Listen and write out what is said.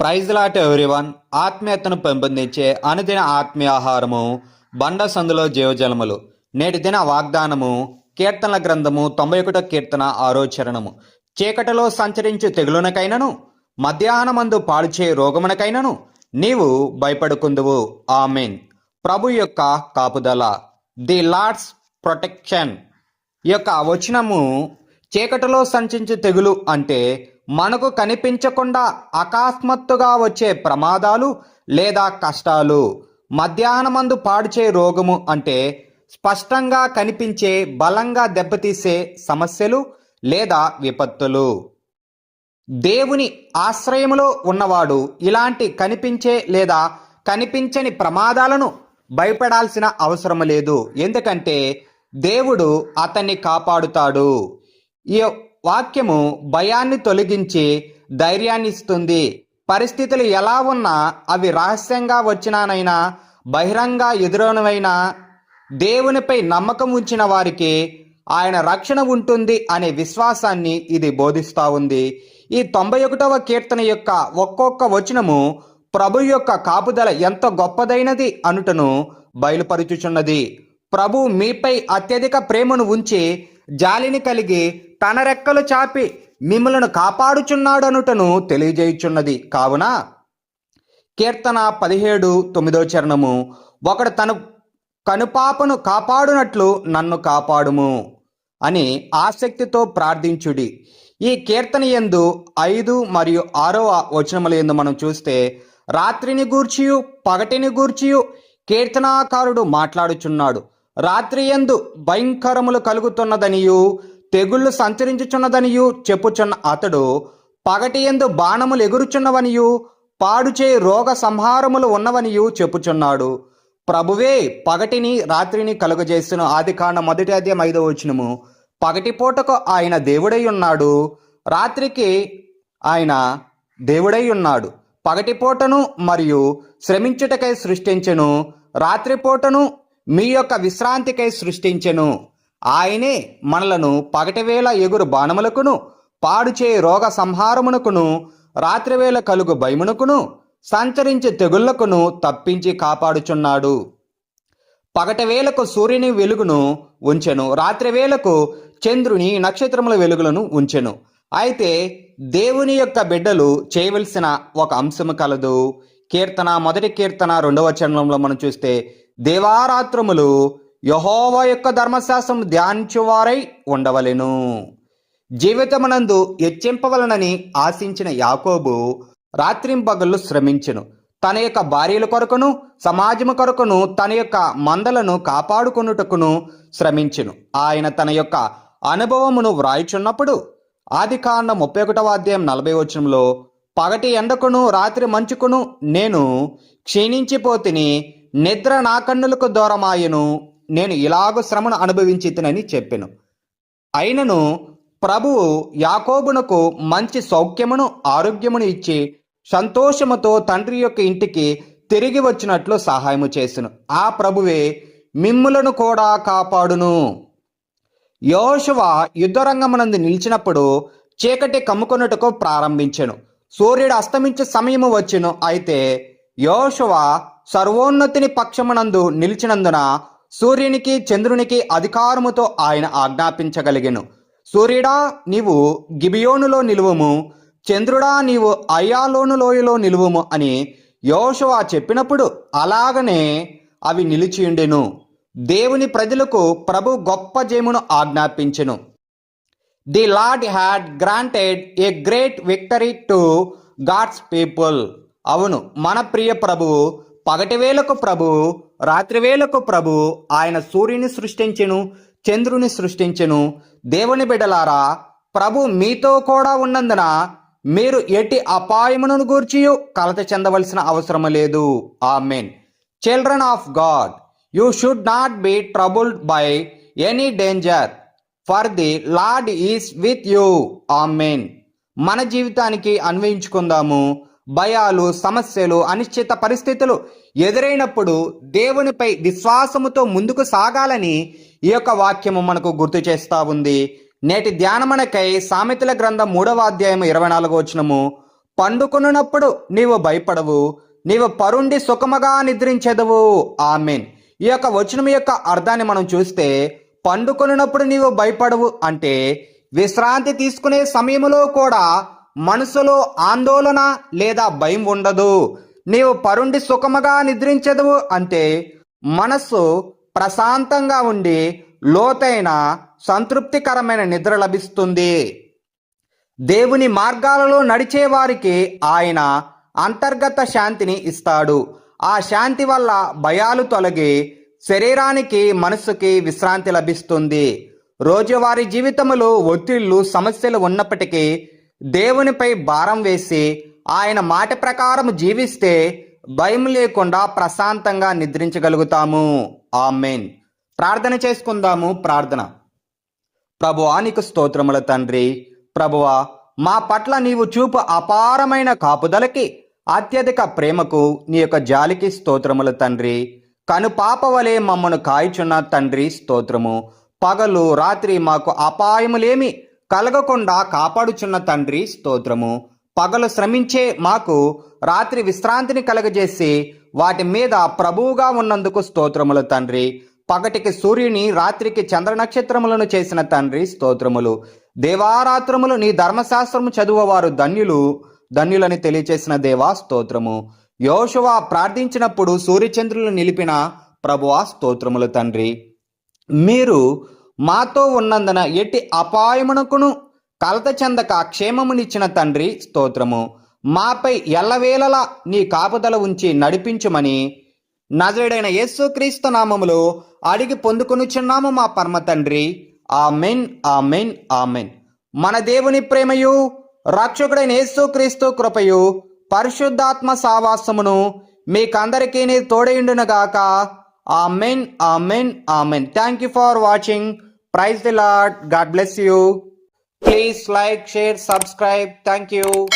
Praise lot everyone. ఆత్మీయతను పెంపొందించే అనుదిన ఆత్మీయ ఆహారము బండ సందులో జీవజలములు. నేటి దిన వాగ్దానము కీర్తనల గ్రంథము తొంభై ఒకటో కీర్తన ఆరో చరణము. చీకటిలో సంచరించు తెగులునకైనను మధ్యాహ్నమందు పాడుచే రోగమునకైనను నీవు భయపడుకుందువు. ఆమెన్. ప్రభు యొక్క కాపుదల. The Lord's protection. ఈ యొక్క వచనము చీకటిలో సంచరించు తెగులు అంటే మనకు కనిపించకుండా అకస్మాత్తుగా వచ్చే ప్రమాదాలు లేదా కష్టాలు మధ్యాహ్నమందు పాడుచే రోగము అంటే స్పష్టంగా కనిపించే బలంగా దెబ్బతీసే సమస్యలు లేదా విపత్తులు. దేవుని ఆశ్రయములో ఉన్నవాడు ఇలాంటి కనిపించే లేదా కనిపించని ప్రమాదాలను భయపడాల్సిన అవసరం లేదు. ఎందుకంటే దేవుడు అతన్ని కాపాడుతాడు. ఈ వాక్యము భయాన్ని తొలగించి ధైర్యాన్ని ఇస్తుంది పరిస్థితులు ఎలా ఉన్నా అవి రహస్యంగా వచ్చినానైనా బహిరంగ ఎదురనవైనా దేవునిపై నమ్మకం ఉంచిన వారికి ఆయన రక్షణ ఉంటుంది అనే విశ్వాసాన్ని ఇది బోధిస్తూ ఉంది. ఈ తొంభై ఒకటవ కీర్తన యొక్క ఒక్కొక్క వచనము ప్రభు యొక్క కాపుదల ఎంత గొప్పదైనది అనుటను బయలుపరుచుచున్నది. ప్రభు మీపై అత్యధిక ప్రేమను ఉంచి జాలిని కలిగి తన రెక్కలు చాపి మిమ్మలను కాపాడుచున్నాడనుటను తెలియజేయుచున్నది. కావున కీర్తన పదిహేడు తొమ్మిదో చరణము ఒకడు తను కనుపాపను కాపాడునట్లు నన్ను కాపాడుము అని ఆసక్తితో ప్రార్థించుడి. ఈ కీర్తన ఎందు ఐదు మరియు ఆరవ వచనముల ఎందు మనం చూస్తే రాత్రిని గూర్చియు పగటిని గూర్చియు కీర్తనాకారుడు మాట్లాడుచున్నాడు. రాత్రి ఎందు భయంకరములు కలుగుతున్నదనియు తెగుళ్ళు సంచరించుచున్నదనియు చెప్పుచున్న అతడు పగటి ఎందు బాణములు ఎగురుచున్నవనియు పాడుచే రోగ సంహారములు ఉన్నవనియు చెప్పుచున్నాడు. ప్రభువే పగటిని రాత్రిని కలుగజేసిన ఆది కాండ మొదటి అధ్యాయం ఐదో వచనము. పగటి పూటకు ఆయన దేవుడై ఉన్నాడు రాత్రికి ఆయన దేవుడై ఉన్నాడు. పగటి పూటను మరియు శ్రమించుటకై సృష్టించెను రాత్రిపూటను మీ యొక్క విశ్రాంతికై సృష్టించెను. ఆయనే మనలను పగటివేళ ఎగురు బాణములకును పాడుచే రోగ సంహారమునకును రాత్రివేళ కలుగు భయమునకును సంచరించే తెగుళ్ళకును తప్పించి కాపాడుచున్నాడు. పగటివేళకు సూర్యుని వెలుగును ఉంచెను రాత్రి వేళకు చంద్రుని నక్షత్రముల వెలుగులను ఉంచెను. అయితే దేవుని యొక్క బిడ్డలు చేయవలసిన ఒక అంశము కలదు. కీర్తన మొదటి కీర్తన రెండవ చరణంలో మనం చూస్తే దేవారాత్రములు యహోవ యొక్క ధర్మశాస్త్రం ధ్యానించువారై ఉండవలెను. జీవితమనందు హెచ్చింపవలనని ఆశించిన యాకోబు రాత్రింపగళ్ళు శ్రమించెను. తన యొక్క భార్యల కొరకును సమాజము కొరకును తన యొక్క మందలను కాపాడుకొనుటకును శ్రమించెను. ఆయన తన యొక్క అనుభవమును వ్రాయిచున్నప్పుడు ఆది కాండ ముప్పై ఒకటవ అధ్యాయం నలభై వచనంలో పగటి ఎండకును రాత్రి మంచుకును నేను క్షీణించిపోతిని నిద్ర నా కన్నులకు దూరమాయను. నేను ఇలాగ శ్రమను అనుభవించితినని చెప్పెను. అయినను ప్రభువు యాకోబునకు మంచి సౌఖ్యమును ఆరోగ్యమును ఇచ్చి సంతోషముతో తండ్రి యొక్క ఇంటికి తిరిగి వచ్చినట్లు సహాయము చేసును. ఆ ప్రభువే మిమ్ములను కూడా కాపాడును. యోశువ యుద్ధరంగమునందు నిలిచినప్పుడు చీకటి కమ్ముకొనుటకు ప్రారంభించెను. సూర్యుడు అస్తమించే సమయము వచ్చెను. అయితే యోశువ సర్వోన్నతిని పక్షమునందు నిలిచినందున సూర్యునికి చంద్రునికి అధికారముతో ఆయన ఆజ్ఞాపించగలిగెను. సూర్యుడా నీవు గిబియోనులో నిలువము చంద్రుడా నీవు అయ్యాలోను లోయలో నిలువము అని యోషువా చెప్పినప్పుడు అలాగనే అవి నిలిచియుండెను. దేవుని ప్రజలకు ప్రభు గొప్ప జయమును ఆజ్ఞాపించెను. The Lord had granted a great victory to God's people. అవును మన ప్రియ ప్రభువు పగటివేలకు ప్రభువు రాత్రివేళకు ప్రభు ఆయన సూర్యుని సృష్టించెను చంద్రుని సృష్టించెను. దేవుని బిడ్డలారా ప్రభు మీతో కూడా ఉన్నందున మీరు ఎట్టి అపాయమును గూర్చి కలత చెందవలసిన అవసరం లేదు. ఆ main children of God you should not be troubled by any danger for the Lord is with you ఆ మెయిన్ మన జీవితానికి అన్వయించుకుందాము. భయాలు సమస్యలు అనిశ్చిత పరిస్థితులు ఎదురైనప్పుడు దేవునిపై విశ్వాసముతో ముందుకు సాగాలని ఈ యొక్క వాక్యము మనకు గుర్తు చేస్తా ఉంది. నేటి ధ్యానమనకై సామెతల గ్రంథం మూడవ అధ్యాయం ఇరవై నాలుగో వచనము పండుకొనున్నప్పుడు నీవు భయపడవు నీవు పరుండి సుఖముగా నిద్రించెదవు. ఆమెన్. ఈ యొక్క వచనం యొక్క అర్థాన్ని మనం చూస్తే పండుకొనున్నప్పుడు నీవు భయపడవు అంటే విశ్రాంతి తీసుకునే సమయంలో కూడా మనసులో ఆందోళన లేదా భయం ఉండదు. నీవు పరుండి సుఖముగా నిద్రించదు అంటే మనస్సు ప్రశాంతంగా ఉండి లోతైన సంతృప్తికరమైన నిద్ర లభిస్తుంది. దేవుని మార్గాలలో నడిచేవారికి ఆయన అంతర్గత శాంతిని ఇస్తాడు. ఆ శాంతి వల్ల భయాలు తొలగి శరీరానికి మనసుకి విశ్రాంతి లభిస్తుంది. రోజువారీ జీవితంలో ఒత్తిళ్ళు సమస్యలు ఉన్నప్పటికీ దేవునిపై భారం వేసి ఆయన మాట ప్రకారం జీవిస్తే భయం లేకుండా ప్రశాంతంగా నిద్రించగలుగుతాము. ఆ మెయిన్ ప్రార్థన చేసుకుందాము. ప్రార్థన. ప్రభువా నీకు స్తోత్రముల తండ్రి. ప్రభువా మా పట్ల నీవు చూపు అపారమైన కాపుదలకి అత్యధిక ప్రేమకు నీ యొక్క జాలికి స్తోత్రముల తండ్రి. కనుపాప వలె మమ్మను కాయుచున్న తండ్రి స్తోత్రము. పగలు రాత్రి మాకు అపాయములేమి కలగకుండా కాపాడుచున్న తండ్రి స్తోత్రము. పగలు శ్రమించే మాకు రాత్రి విశ్రాంతిని కలగజేసి వాటి మీద ప్రభువుగా ఉన్నందుకు స్తోత్రములు తండ్రి. పగటికి సూర్యుని రాత్రికి చంద్ర నక్షత్రములను చేసిన తండ్రి స్తోత్రములు. దేవారాత్రములు నీ ధర్మశాస్త్రము చదువువారు ధన్యులు. ధన్యులని తెలియచేసిన దేవా స్తోత్రము. యోషువ ప్రార్థించినప్పుడు సూర్యచంద్రులు నిలిపిన ప్రభువా స్తోత్రములు తండ్రి. మీరు మాతో ఉన్నందున ఎట్టి అపాయమునకును కలత చెందక క్షేమమునిచ్చిన తండ్రి స్తోత్రము. మాపై ఎల్లవేళలా నీ కాపుదల ఉంచి నడిపించుమని నజరుడైన యేసుక్రీస్తు నామములో అడిగి పొందుకొనుచున్నాము మా పరమ తండ్రి. Amen amen amen. మన దేవుని ప్రేమయు రక్షకుడైన యేసుక్రీస్తు కృపయు పరిశుద్ధాత్మ సావాసమును మీకందరికీ తోడైండునగాక amen amen amen. Thank you for watching Praise the Lord. God bless you. Please like, share, subscribe. Thank you.